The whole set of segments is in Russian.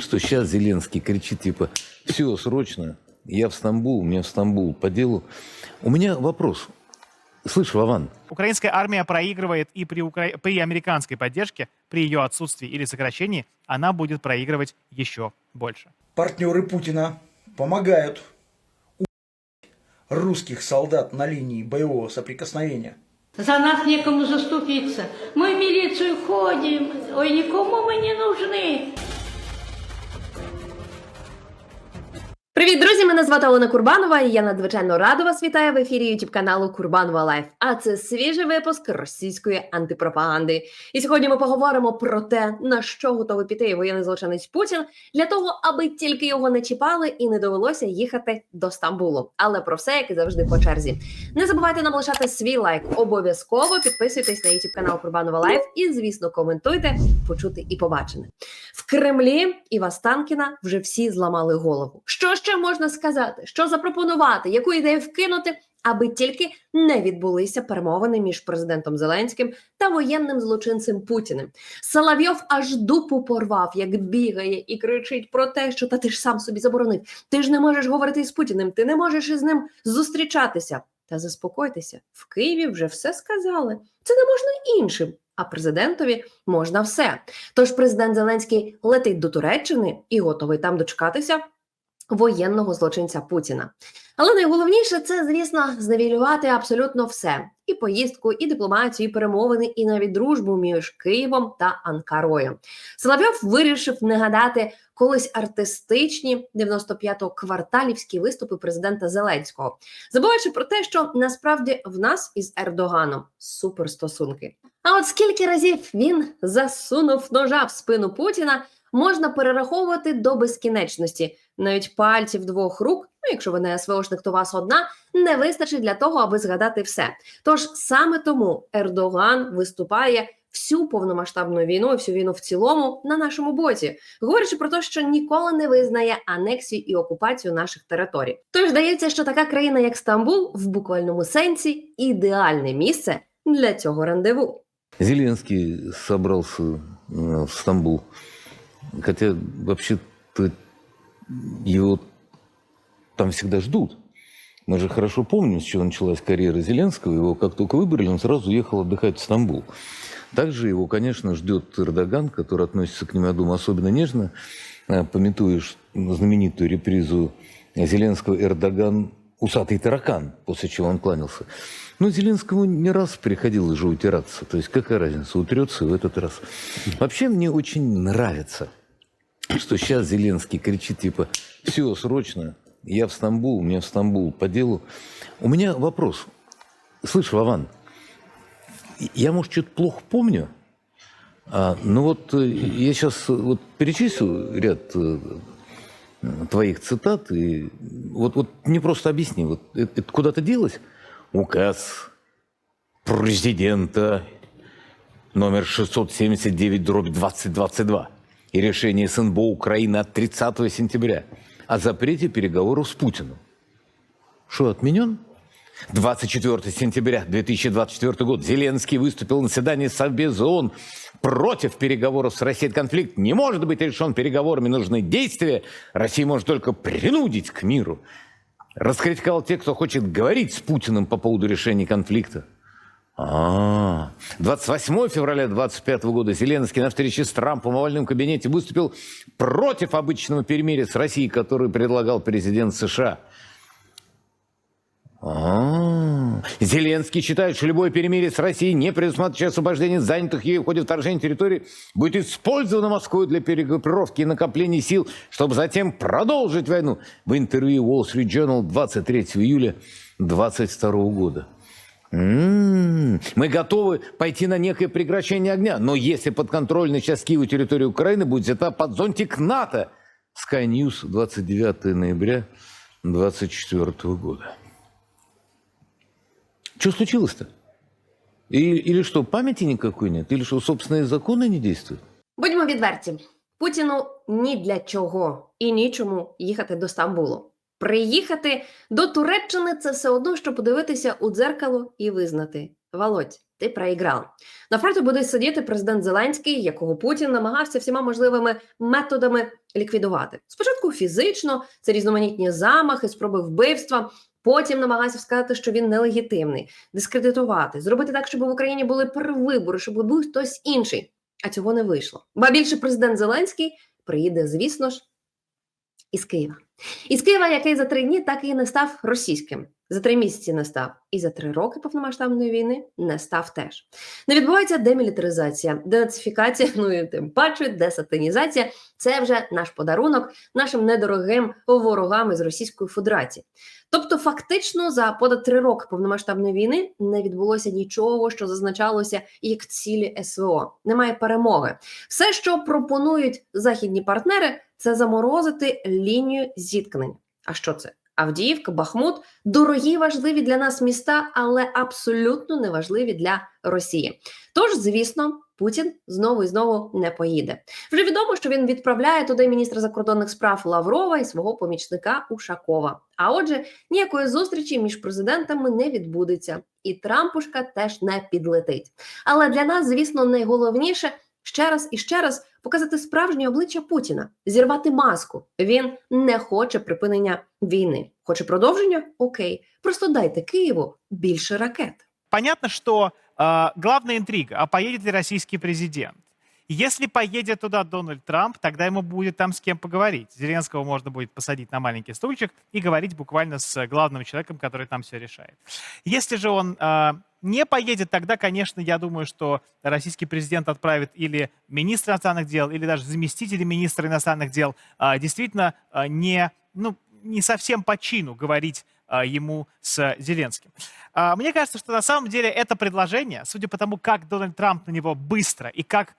что сейчас Зеленский кричит типа «все, срочно, я в Стамбул, мне в Стамбул по делу». У меня вопрос. Слышь, Вован, Украинская армия проигрывает и при, укра- при американской поддержке, при ее отсутствии или сокращении, она будет проигрывать еще больше. партнеры Путина помогают у русских солдат на линии боевого соприкосновения. За нас некому заступиться. Мы в милицию ходим. Ой, никому мы не нужны. Привіт, друзі! Мене звати Олена Курбанова, і я надзвичайно рада вас вітаю в ефірі youtube каналу Курбанова Лайф. А це свіжий випуск російської антипропаганди. І сьогодні ми поговоримо про те, на що готовий піти воєнний злочинець Путін для того, аби тільки його не чіпали і не довелося їхати до Стамбулу. Але про все, як і завжди, по черзі. Не забувайте нам лишати свій лайк. Обов'язково підписуйтесь на youtube канал Курбанова Лайф і, звісно, коментуйте, почути і побачене. В Кремлі і Вастанкіна вже всі зламали голову. Що ще можна сказати? Що запропонувати? Яку ідею вкинути? Аби тільки не відбулися перемовини між президентом Зеленським та воєнним злочинцем Путіним. Соловйов аж дупу порвав, як бігає і кричить про те, що та ти ж сам собі заборонив. Ти ж не можеш говорити з Путіним, ти не можеш із ним зустрічатися. Та заспокойтеся, в Києві вже все сказали. Це не можна іншим, а президентові можна все. Тож президент Зеленський летить до Туреччини і готовий там дочекатися воєнного злочинця Путіна. Але найголовніше це, звісно, зневілювати абсолютно все: і поїздку, і дипломатію, і перемовини, і навіть дружбу між Києвом та Анкарою. Соловйов вирішив не гадати колись артистичні 95-го кварталівські виступи президента Зеленського, забуваючи про те, що насправді в нас із Ердоганом суперстосунки. А от скільки разів він засунув ножа в спину Путіна, можна перераховувати до безкінечності. Навіть пальців двох рук, ну якщо ви не СВОшник, то вас одна, не вистачить для того, аби згадати все. Тож саме тому Ердоган виступає всю повномасштабну війну, всю війну в цілому на нашому боці, говорячи про те, що ніколи не визнає анексію і окупацію наших територій. Тож здається, що така країна, як Стамбул, в буквальному сенсі ідеальне місце для цього рандеву. Зеленский собрался э, в Стамбул. Хотя вообще-то его там всегда ждут. Мы же хорошо помним, с чего началась карьера Зеленского. Его как только выбрали, он сразу уехал отдыхать в Стамбул. Также его, конечно, ждет Эрдоган, который относится к нему, я думаю, особенно нежно. Э, Пометуешь знаменитую репризу Зеленского «Эрдоган усатый таракан», после чего он кланялся. Но Зеленскому не раз приходилось же утираться. То есть какая разница, утрется в этот раз. Вообще мне очень нравится, что сейчас Зеленский кричит типа «все, срочно, я в Стамбул, мне в Стамбул по делу». У меня вопрос. Слышь, Вован, я, может, что-то плохо помню, а, ну вот э, я сейчас вот перечислю ряд э, твоих цитат, и вот, вот мне просто объясни, вот это, это куда-то делось? Указ президента номер 679 дробь 2022 и решение СНБО Украины от 30 сентября о запрете переговоров с Путиным. Что, отменен? 24 сентября 2024 год Зеленский выступил на заседании Совбеза ООН против переговоров с Россией. Конфликт не может быть решен переговорами, нужны действия. Россия может только принудить к миру. Раскритиковал тех, кто хочет говорить с Путиным по поводу решения конфликта. А, 28 февраля 2025 года Зеленский на встрече с Трампом в овальном кабинете выступил против обычного перемирия с Россией, который предлагал президент США. А, Зеленский считает, что любое перемирие с Россией, не предусматривающее освобождение занятых ею в ходе вторжения территории, будет использовано Москвой для перегруппировки и накопления сил, чтобы затем продолжить войну. В интервью Wall Street Journal 23 июля 2022 года. М, Мы готовы пойти на некое прекращение огня, но если подконтрольная часть Киева территория Украины будет взята под зонтик НАТО. Sky News, 29 ноября 2024 года. Что случилось-то? И- или что, памяти никакой нет? Или что, собственные законы не действуют? Будьмо відверті, Путіну ні для чого і нічому їхати до Стамбулу. Приїхати до Туреччини це все одно, що подивитися у дзеркало і визнати: Володь, ти проіграв. На фронті буде сидіти президент Зеленський, якого Путін намагався всіма можливими методами ліквідувати. Спочатку фізично, це різноманітні замахи, спроби вбивства. Потім намагався сказати, що він нелегітимний, дискредитувати, зробити так, щоб в Україні були перевибори, щоб був хтось інший. А цього не вийшло. Ба більше президент Зеленський приїде, звісно ж, із Києва. Із Києва, який за три дні так і не став російським. За три місяці не став, і за три роки повномасштабної війни не став теж. Не відбувається демілітаризація, денацифікація, ну і тим паче десатинізація. Це вже наш подарунок нашим недорогим ворогам із Російської Федерації. Тобто, фактично, за понад три роки повномасштабної війни не відбулося нічого, що зазначалося як цілі СВО. Немає перемоги. Все, що пропонують західні партнери, це заморозити лінію зіткнення. А що це? Авдіївка, Бахмут дорогі, важливі для нас міста, але абсолютно неважливі для Росії. Тож, звісно, Путін знову і знову не поїде. Вже відомо, що він відправляє туди міністра закордонних справ Лаврова і свого помічника Ушакова. А отже, ніякої зустрічі між президентами не відбудеться, і Трампушка теж не підлетить. Але для нас, звісно, найголовніше ще раз і ще раз показати справжнє обличчя Путіна, зірвати маску. Він не хоче припинення війни. Хоче продовження? Окей, просто дайте Києву більше ракет. Понятно, що э, главная інтрига, а поїде ли російський президент? Если поедет туда Дональд Трамп, тогда ему будет там с кем поговорить. Зеленского можно будет посадить на маленький стульчик и говорить буквально с главным человеком, который там все решает. Если же он э, не поедет, тогда, конечно, я думаю, что российский президент отправит или министра иностранных дел, или даже заместителя министра иностранных дел э, действительно э, не, ну, не совсем по чину говорить а, ему с Зеленским. А, Мне кажется, что на самом деле это предложение, судя по тому, как Дональд Трамп на него быстро и как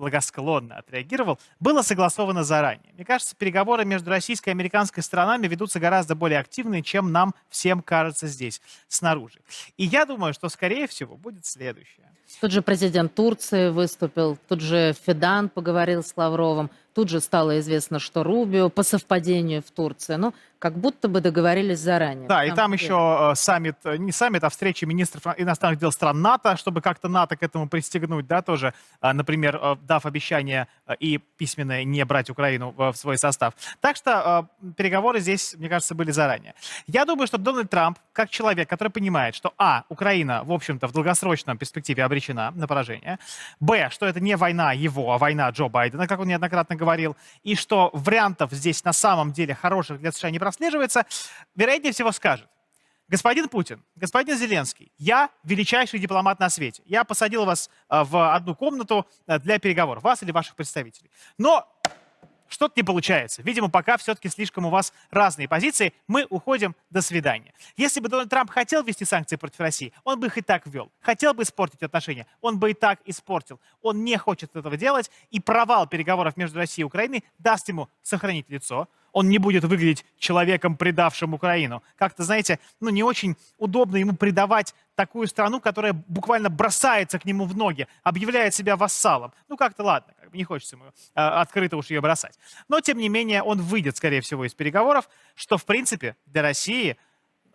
благосклонно отреагировал, было согласовано заранее. Мне кажется, переговоры между российской и американской сторонами ведутся гораздо более активные, чем нам всем кажется здесь, снаружи. И я думаю, что, скорее всего, будет следующее. Тут же президент Турции выступил, тут же Федан поговорил с Лавровым, тут же стало известно, что Рубио по совпадению в Турции. Ну, как будто бы договорились заранее. Да, и там деле. еще э, саммит, э, не саммит, а встреча министров иностранных дел стран НАТО, чтобы как-то НАТО к этому пристегнуть, да, тоже, э, например, дав обещание и письменное не брать Украину в свой состав. Так что переговоры здесь, мне кажется, были заранее. Я думаю, что Дональд Трамп, как человек, который понимает, что, а, Украина, в общем-то, в долгосрочном перспективе обречена на поражение, б, что это не война его, а война Джо Байдена, как он неоднократно говорил, и что вариантов здесь на самом деле хороших для США не прослеживается, вероятнее всего скажет, господин Путин, господин Зеленский, я величайший дипломат на свете. Я посадил вас э, в одну комнату э, для переговоров, вас или ваших представителей. Но что-то не получается. Видимо, пока все-таки слишком у вас разные позиции. Мы уходим. До свидания. Если бы Дональд Трамп хотел ввести санкции против России, он бы их и так ввел. Хотел бы испортить отношения, он бы и так испортил. Он не хочет этого делать, и провал переговоров между Россией и Украиной даст ему сохранить лицо. Он не будет выглядеть человеком, предавшим Украину. Как-то, знаете, ну не очень удобно ему предавать такую страну, которая буквально бросается к нему в ноги, объявляет себя вассалом. Ну как-то ладно, как бы не хочется ему э, открыто уж ее бросать. Но, тем не менее, он выйдет, скорее всего, из переговоров, что, в принципе, для России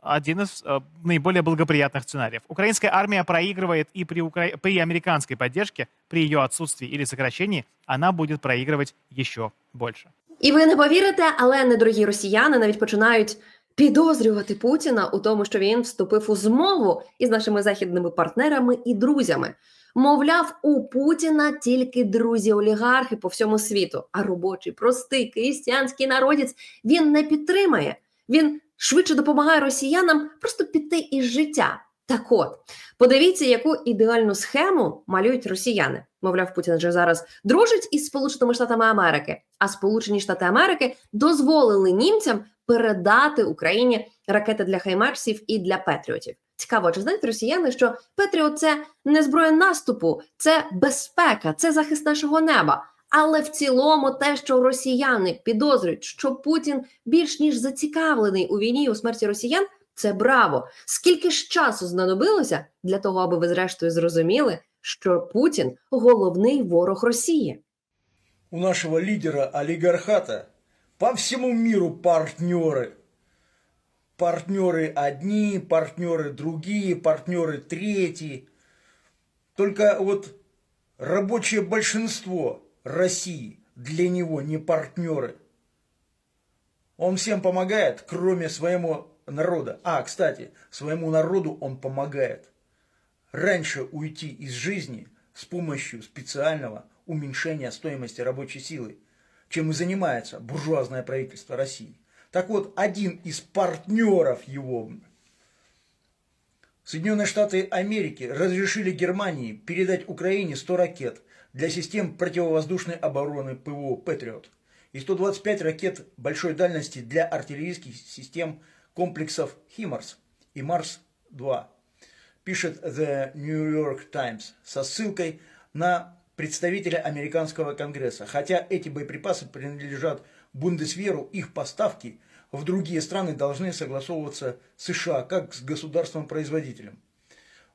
один из э, наиболее благоприятных сценариев. Украинская армия проигрывает и при, укра- при американской поддержке, при ее отсутствии или сокращении, она будет проигрывать еще больше. І ви не повірите, але недорогі росіяни навіть починають підозрювати Путіна у тому, що він вступив у змову із нашими західними партнерами і друзями. Мовляв, у Путіна тільки друзі-олігархи по всьому світу, а робочий, простий крістіанський народець він не підтримає. Він швидше допомагає росіянам просто піти із життя. Так от, подивіться, яку ідеальну схему малюють росіяни. Мовляв, Путін вже зараз дружить із Сполученими Штатами Америки, а Сполучені Штати Америки дозволили німцям передати Україні ракети для хаймарсів і для Петріотів. Цікаво, чи знають росіяни, що Петріот це не зброя наступу, це безпека, це захист нашого неба. Але в цілому, те, що росіяни підозрюють, що Путін більш ніж зацікавлений у війні і у смерті росіян, це браво. Скільки ж часу знадобилося для того, аби ви зрештою зрозуміли, що Путін головний ворог Росії? У нашего лидера олигархата по всему миру партнеры. Партнеры одни, партнеры другие, партнеры третьи. Только вот рабочее большинство России для него не партнеры. Он всем помогает, кроме своему народа. А, кстати, своему народу он помогает. Раньше уйти из жизни с помощью специального уменьшения стоимости рабочей силы, чем и занимается буржуазное правительство России. Так вот, один из партнеров его, Соединенные Штаты Америки, разрешили Германии передать Украине 100 ракет для систем противовоздушной обороны ПВО «Патриот» и 125 ракет большой дальности для артиллерийских систем комплексов «Химарс» и «Марс-2», пишет The New York Times со ссылкой на представителя американского конгресса. Хотя эти боеприпасы принадлежат Бундесверу, их поставки в другие страны должны согласовываться США, как с государством-производителем.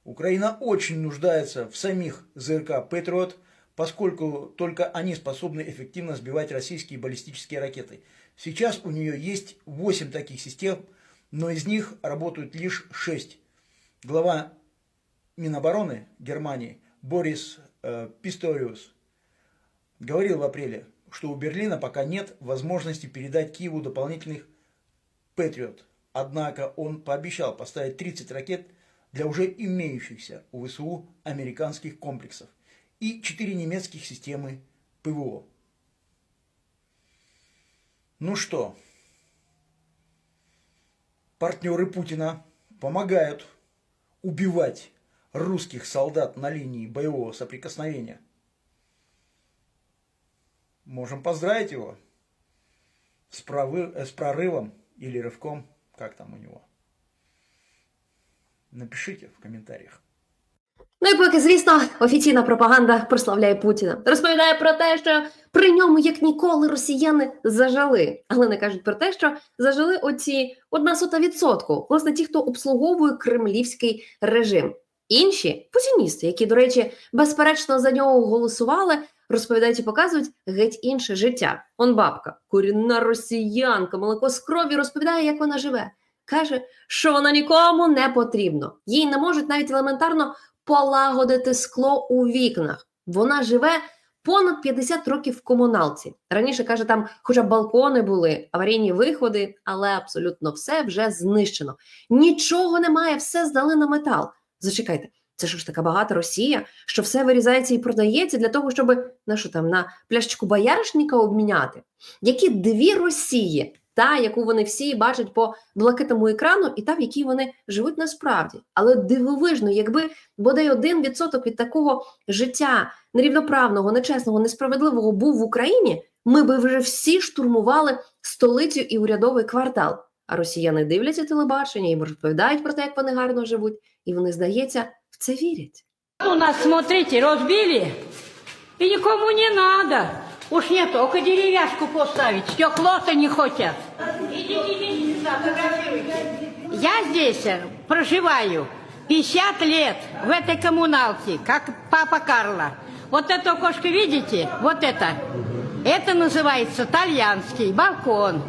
Украина очень нуждается в самих ЗРК «Патриот», поскольку только они способны эффективно сбивать российские баллистические ракеты. Сейчас у нее есть 8 таких систем, но из них работают лишь 6. Глава Минобороны Германии Борис э, Писториус говорил в апреле, что у Берлина пока нет возможности передать Киеву дополнительных Патриот. Однако он пообещал поставить 30 ракет для уже имеющихся у ВСУ американских комплексов и 4 немецких системы ПВО. Ну что, партнеры Путина помогают убивать русских солдат на линии боевого соприкосновения. Можем поздравить его с, провы- э, с прорывом или рывком, как там у него. Напишите в комментариях. Ну і поки, звісно, офіційна пропаганда прославляє Путіна. Розповідає про те, що при ньому як ніколи росіяни зажили, але не кажуть про те, що зажили оці одна сота відсотку, власне, ті, хто обслуговує кремлівський режим. Інші путіністи, які, до речі, безперечно за нього голосували, розповідають і показують геть інше життя. Он бабка, корінна росіянка, молоко з крові розповідає, як вона живе. Каже, що вона нікому не потрібно. Їй не можуть навіть елементарно полагодити скло у вікнах. Вона живе понад 50 років в комуналці. Раніше каже, там хоча балкони були, аварійні виходи, але абсолютно все вже знищено. Нічого немає, все здали на метал. Зачекайте, це ж така багата Росія, що все вирізається і продається для того, щоб на що там на пляшечку бояришника обміняти? Які дві Росії? Та, яку вони всі бачать по блакитному екрану, і та, в якій вони живуть насправді. Але дивовижно, якби бодай один відсоток від такого життя нерівноправного, нечесного, несправедливого був в Україні, ми би вже всі штурмували столицю і урядовий квартал. А росіяни дивляться телебачення і розповідають про те, як вони гарно живуть, і вони, здається, в це вірять. У нас, смотрите, разбили, и никому не надо. Уж не только деревяшку поставить, стекло-то не хотят. Я здесь э, проживаю 50 лет в этой коммуналке, как папа Карло. Вот эту окошко видите? Вот это. Это называется тальянский балкон.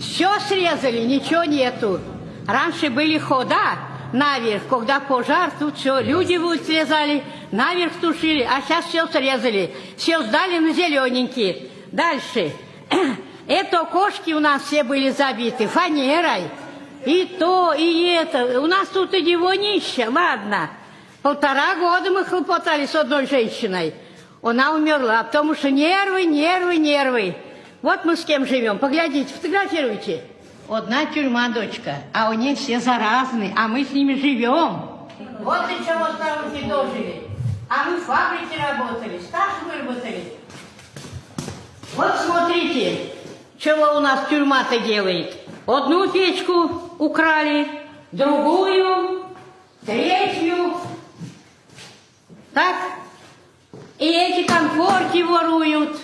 Все срезали, ничего нету. Раньше были хода наверх, когда пожар, тут все, люди вот срезали, наверх тушили, а сейчас все срезали. Все сдали на зелененькие. Дальше. Это окошки у нас все были забиты фанерой. И то, и это. У нас тут и него нища, ладно. Полтора года мы хлопотали с одной женщиной. Она умерла, потому что нервы, нервы, нервы. Вот мы с кем живем. Поглядите, фотографируйте. Одна тюрьма, дочка, а у нее все заразны, а мы с ними живем. Вот и чего старухи дожили. А мы в фабрике работали, стаж выработали. Вот смотрите, чего у нас тюрьма-то делает. Одну печку украли, другую, третью. Так? И эти конфорки воруют.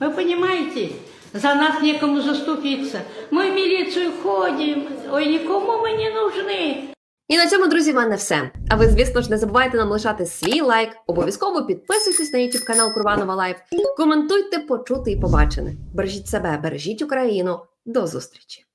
Вы понимаете? За нас некому заступиться. Мы в милицию ходим. Ой, никому мы не нужны. І на цьому, друзі, в мене все. А ви, звісно ж, не забувайте нам лишати свій лайк, обов'язково підписуйтесь на YouTube канал Курбанова Лайф, коментуйте, почути і побачене. Бережіть себе, бережіть Україну. До зустрічі!